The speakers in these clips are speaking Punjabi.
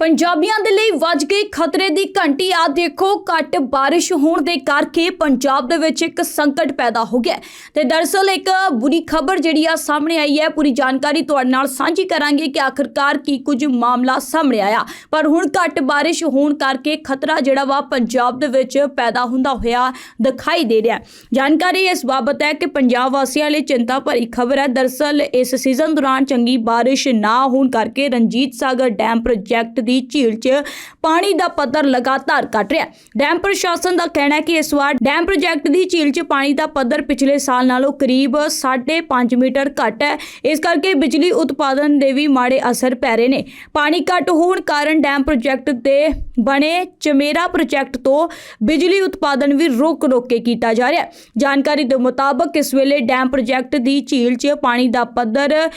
ਪੰਜਾਬੀਆਂ ਦੇ ਲਈ ਵੱਜ ਗਈ ਖਤਰੇ ਦੀ ਘੰਟੀ। ਆ ਦੇਖੋ, ਘੱਟ ਬਾਰਿਸ਼ ਹੋਣ ਦੇ ਕਰਕੇ ਪੰਜਾਬ ਦੇ ਵਿੱਚ ਇੱਕ ਸੰਕਟ ਪੈਦਾ ਹੋ ਗਿਆ ਹੈ। ਤੇ ਦਰਅਸਲ ਇੱਕ ਬੁਰੀ ਖਬਰ ਜਿਹੜੀ ਆ ਸਾਹਮਣੇ ਆਈ ਹੈ, ਪੂਰੀ ਜਾਣਕਾਰੀ ਤੁਹਾਡੇ ਨਾਲ ਸਾਂਝੀ ਕਰਾਂਗੇ ਕਿ ਆਖਰਕਾਰ ਕੀ ਕੁਝ ਮਾਮਲਾ ਸਾਹਮਣੇ ਆਇਆ। ਪਰ ਹੁਣ ਘੱਟ ਬਾਰਿਸ਼ ਹੋਣ ਕਰਕੇ ਖਤਰਾ ਜਿਹੜਾ ਵਾ ਪੰਜਾਬ ਦੇ ਵਿੱਚ ਪੈਦਾ ਹੁੰਦਾ ਹੋਇਆ ਦਿਖਾਈ ਦੇ ਰਿਹਾ ਜਾਣਕਾਰੀ ਇਸ ਬਾਬਤ ਹੈ ਕਿ ਪੰਜਾਬ ਵਾਸੀਆਂ ਲਈ ਚਿੰਤਾ ਭਰੀ ਖਬਰ ਹੈ। ਦਰਅਸਲ ਇਸ ਸੀਜ਼ਨ ਦੌਰਾਨ ਚੰਗੀ ਬਾਰਿਸ਼ ਨਾ ਹੋਣ ਕਰਕੇ ਰਣਜੀਤ ਸਾਗਰ ਡੈਮ ਪ੍ਰੋਜੈਕਟ ਦੀ ਝੀਲ 'ਚ ਪਾਣੀ ਦਾ ਪੱਧਰ ਲਗਾਤਾਰ ਘਟ ਰਿਹਾ ਹੈ। ਡੈਮ ਪ੍ਰਸ਼ਾਸਨ ਦਾ ਕਹਿਣਾ ਹੈ ਕਿ ਇਸ ਵਾਰ ਡੈਮ ਪ੍ਰੋਜੈਕਟ ਦੀ ਝੀਲ 'ਚ ਪਾਣੀ ਦਾ ਪੱਧਰ ਪਿਛਲੇ ਸਾਲ ਨਾਲੋਂ ਕਰੀਬ 5.5 ਮੀਟਰ ਘੱਟ ਹੈ। ਇਸ ਕਰਕੇ ਬਿਜਲੀ ਉਤਪਾਦਨ ਦੇ ਵੀ ਮਾੜੇ ਅਸਰ ਪੈ ਰਹੇ ਨੇ। ਪਾਣੀ ਘੱਟ ਹੋਣ ਕਾਰਨ ਡੈਮ ਪ੍ਰੋਜੈਕਟ ਤੇ ਬਣੇ ਚਮੇਰਾ ਪ੍ਰੋਜੈਕਟ ਤੋਂ ਬਿਜਲੀ ਉਤਪਾਦਨ ਵੀ ਰੋਕ ਰੋਕ ਕੇ ਕੀਤਾ ਜਾ ਰਿਹਾ ਹੈ। ਜਾਣਕਾਰੀ ਦੇ ਮੁਤਾਬਕ ਇਸ ਵੇਲੇ ਡੈਮ ਪ੍ਰੋਜੈਕਟ ਦੀ ਝੀਲ 'ਚ ਪਾਣੀ ਦਾ ਪੱਧਰ ਅ,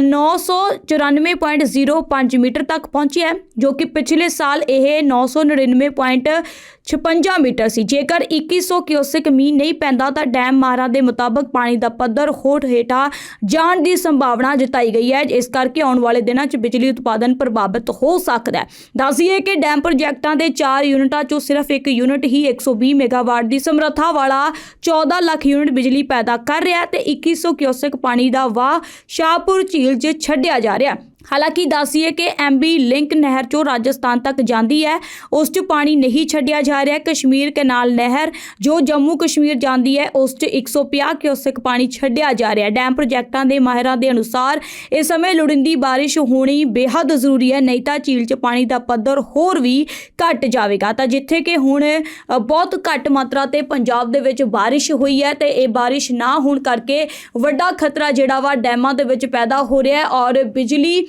994.05 ਮੀਟਰ ਤੱਕ ਪਹੁੰਚਿਆ ਹੈ। ਜੋ ਕਿ ਪਿਛਲੇ ਸਾਲ ਇਹ 999.56 ਮੀਟਰ ਸੀ। ਜੇਕਰ 2100 ਕਿਊਸਿਕ ਮੀਂਹ ਨਹੀਂ ਪੈਂਦਾ ਤਾਂ ਡੈਮ ਮਾਹਰਾਂ ਦੇ ਮੁਤਾਬਕ ਪਾਣੀ ਦਾ ਪੱਧਰ ਹੋਠ ਹੇਠਾਂ ਜਾਣ ਦੀ ਸੰਭਾਵਨਾ ਜਤਾਈ ਗਈ ਹੈ। ਇਸ ਕਰਕੇ ਆਉਣ ਵਾਲੇ ਦਿਨਾਂ 'ਚ ਬਿਜਲੀ ਉਤਪਾਦਨ ਪ੍ਰਭਾਵਿਤ ਹੋ ਸਕਦਾ ਹੈ। ਦੱਸੀਏ ਕਿ ਡੈਮ ਪ੍ਰੋਜੈਕਟਾਂ ਦੇ 4 ਯੂਨਿਟਾਂ 'ਚੋਂ ਸਿਰਫ ਇੱਕ ਯੂਨਿਟ ਹੀ 120 ਮੈਗਾਵਾਟ ਦੀ ਸਮਰੱਥਾ ਵਾਲਾ 14 ਲੱਖ ਯੂਨਿਟ ਬਿਜਲੀ ਪੈਦਾ ਕਰ ਰਿਹਾ ਹੈ ਤੇ 2100 ਕਿਊਸਿਕ ਪਾਣੀ ਦਾ ਵਾਹ ਸ਼ਾਹਪੁਰ ਝੀਲ 'ਚ ਛੱਡਿਆ ਜਾ ਰਿਹਾ ਹਾਲਾਂਕਿ ਦੱਸੀਏ ਕਿ ਐਮਬੀ ਲਿੰਕ ਨਹਿਰ ਚੋਂ ਰਾਜਸਥਾਨ ਤੱਕ ਜਾਂਦੀ ਹੈ। ਉਸ 'ਚ ਪਾਣੀ ਨਹੀਂ ਛੱਡਿਆ ਜਾ ਰਿਹਾ। ਕਸ਼ਮੀਰ ਕਨਾਲ ਨਹਿਰ ਜੋ ਜੰਮੂ ਕਸ਼ਮੀਰ ਜਾਂਦੀ ਹੈ, ਉਸ 'ਚ 150 ਕਿਊਸੈਕ ਪਾਣੀ ਛੱਡਿਆ ਜਾ ਰਿਹਾ। ਡੈਮ ਪ੍ਰੋਜੈਕਟਾਂ ਦੇ ਮਾਹਿਰਾਂ ਦੇ ਅਨੁਸਾਰ ਇਸ ਸਮੇਂ ਲੋੜੀਂਦੀ ਬਾਰਿਸ਼ ਹੋਣੀ ਬੇहद ਜ਼ਰੂਰੀ ਹੈ, ਨਹੀਂ ਤਾਂ ਝੀਲ 'ਚ ਪਾਣੀ ਦਾ ਪੱਧਰ ਹੋਰ ਵੀ ਘਟ ਜਾਵੇਗਾ। ਤਾਂ ਜਿੱਥੇ ਕਿ ਹੁਣ ਬਹੁਤ ਘੱਟ ਮਾਤਰਾ ਤੇ ਪੰਜਾਬ ਦੇ ਵਿੱਚ ਬਾਰਿਸ਼ ਹੋਈ ਹੈ ਤੇ ਇਹ ਬਾਰਿਸ਼ ਨਾ ਹੋਣ ਕਰਕੇ ਵੱਡਾ ਖਤਰਾ ਜਿਹੜਾ ਵਾ ਡੈਮਾਂ ਦੇ ਵਿੱਚ ਪੈਦਾ ਹੋ ਰਿਹਾ ਹੈ ਔਰ ਬਿਜਲੀ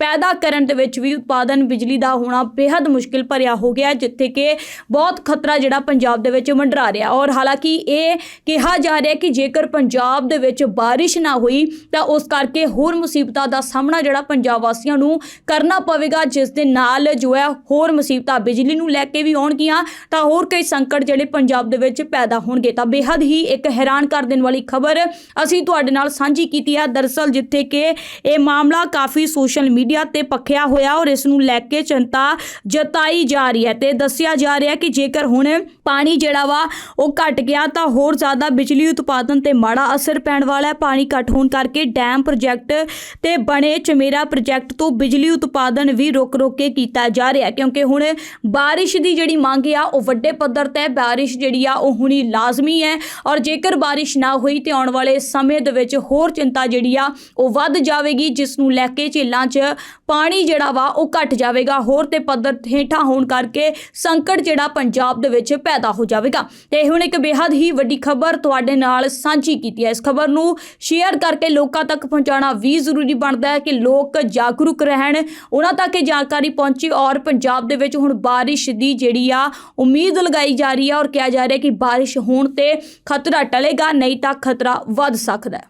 ਪੈਦਾ ਕਰਨ ਦੇ ਵਿੱਚ ਵੀ ਉਤਪਾਦਨ ਬਿਜਲੀ ਦਾ ਹੋਣਾ ਬੇहद ਮੁਸ਼ਕਿਲ ਭਰਿਆ ਹੋ ਗਿਆ ਜਿੱਥੇ ਕਿ ਬਹੁਤ ਖਤਰਾ ਜਿਹੜਾ ਪੰਜਾਬ ਦੇ ਵਿੱਚ ਮੰਡਰਾ ਰਿਹਾ ਔਰ ਹਾਲਾਂਕਿ ਇਹ ਕਿਹਾ ਜਾ ਰਿਹਾ ਕਿ ਜੇਕਰ ਪੰਜਾਬ ਦੇ ਵਿੱਚ ਬਾਰਿਸ਼ ਨਾ ਹੋਈ, ਤਾਂ ਉਸ ਕਰਕੇ ਹੋਰ ਮੁਸੀਬਤਾਂ ਦਾ ਸਾਹਮਣਾ ਜਿਹੜਾ ਪੰਜਾਬ ਵਾਸੀਆਂ ਨੂੰ ਕਰਨਾ ਪਵੇਗਾ, ਜਿਸ ਦੇ ਨਾਲ ਜੋ ਹੈ ਹੋਰ ਮੁਸੀਬਤਾਂ ਬਿਜਲੀ ਨੂੰ ਲੈ ਕੇ ਵੀ ਆਉਣਗੀਆਂ, ਤਾਂ ਹੋਰ ਕਈ ਸੰਕਟ ਜਿਹੜੇ ਪੰਜਾਬ ਦੇ ਵਿੱਚ ਪੈਦਾ ਹੋਣਗੇ। ਤਾਂ ਬੇहद ਹੀ ਇੱਕ ਹੈਰਾਨ ਕਰ ਦੇਣ ਵਾਲੀ ਖਬਰ ਅਸੀਂ ਤੁਹਾਡੇ ਨਾਲ ਸਾਂਝੀ ਕੀਤੀ ਹੈ। ਦਰਸਲ ਜਿੱਥੇ ਕਿ ਇਹ ਮਾਮਲਾ ਕਾਫੀ ਸੋਸ਼ਲ ਮੀਡੀਆ ਤੇ ਪੱਖਿਆ ਹੋਇਆ ਔਰ ਇਸ ਨੂੰ ਲੈ ਕੇ ਚਿੰਤਾ ਜਤਾਈ ਜਾ ਰਹੀ ਹੈ ਤੇ ਦੱਸਿਆ ਜਾ ਰਿਹਾ ਕਿ ਜੇਕਰ ਹੁਣ ਪਾਣੀ ਜਿਹੜਾ ਵਾ ਉਹ ਘਟ ਗਿਆ ਤਾਂ ਹੋਰ ਜ਼ਿਆਦਾ ਬਿਜਲੀ ਉਤਪਾਦਨ ਤੇ ਮਾੜਾ ਅਸਰ ਪੈਣ ਵਾਲਾ ਹੈ। ਪਾਣੀ ਘਟ ਹੋਣ ਕਰਕੇ ਡੈਮ ਪ੍ਰੋਜੈਕਟ ਤੇ ਬਣੇ ਚਮੇਰਾ ਪ੍ਰੋਜੈਕਟ ਤੋਂ ਬਿਜਲੀ ਉਤਪਾਦਨ ਵੀ ਰੁਕ ਰੁਕ ਕੇ ਕੀਤਾ ਜਾ ਰਿਹਾ ਕਿਉਂਕਿ ਹੁਣ ਬਾਰਿਸ਼ ਦੀ ਜਿਹੜੀ ਮੰਗ ਆ, ਉਹ ਵੱਡੇ ਪੱਧਰ ਤੇ ਬਾਰਿਸ਼ ਜਿਹੜੀ ਆ, ਉਹ ਹੁਣੀ ਲਾਜ਼ਮੀ ਹੈ ਔਰ ਜੇਕਰ ਬਾਰਿਸ਼ ਨਾ ਹੋਈ ਤੇ ਆਉਣ ਵਾਲੇ ਸਮੇਂ ਦੇ ਵਿੱਚ ਹੋਰ ਚਿੰਤਾ ਜਿਹੜੀ ਆ, ਉਹ ਵੱਧ ਜਾਵੇਗੀ, ਜਿਸ ਨੂੰ ਲੈ ਕੇ ਝੀਲਾਂ 'ਚ ਪਾਣੀ ਜਿਹੜਾ ਵਾ ਉਹ ਘਟ ਜਾਵੇਗਾ, ਹੋਰ ਤੇ ਪੱਧਰ ਹੇਠਾਂ ਹੋਣ ਕਰਕੇ ਸੰਕਟ ਜਿਹੜਾ ਪੰਜਾਬ ਦੇ ਵਿੱਚ ਪੈਦਾ ਹੋ ਜਾਵੇਗਾ। ਤੇ ਇਹ ਹੁਣ ਇੱਕ ਬੇहद ਹੀ ਵੱਡੀ ਖਬਰ ਤੁਹਾਡੇ ਨਾਲ ਸਾਂਝੀ ਕੀਤੀ ਹੈ। ਇਸ ਖਬਰ ਨੂੰ ਸ਼ੇਅਰ ਕਰਕੇ ਲੋਕਾਂ ਤੱਕ ਪਹੁੰਚਾਉਣਾ ਵੀ ਜ਼ਰੂਰੀ ਬਣਦਾ ਹੈ ਕਿ ਲੋਕ ਜਾਗਰੂਕ ਰਹਿਣ। ਉਹਨਾਂ ਤੱਕ ਇਹ ਜਾਣਕਾਰੀ ਪਹੁੰਚੀ ਔਰ ਪੰਜਾਬ ਦੇ ਵਿੱਚ ਹੁਣ ਬਾਰਿਸ਼ ਦੀ ਜਿਹੜੀ ਆ ਉਮੀਦ ਲਗਾਈ ਜਾ ਰਹੀ ਹੈ ਔਰ ਕਿਹਾ ਜਾ ਰਿਹਾ ਕਿ ਬਾਰਿਸ਼ ਹੋਣ ਤੇ ਖਤਰਾ ਟਲੇਗਾ, ਨਹੀਂ ਤਾਂ ਖਤਰਾ ਵੱਧ ਸਕਦਾ ਹੈ।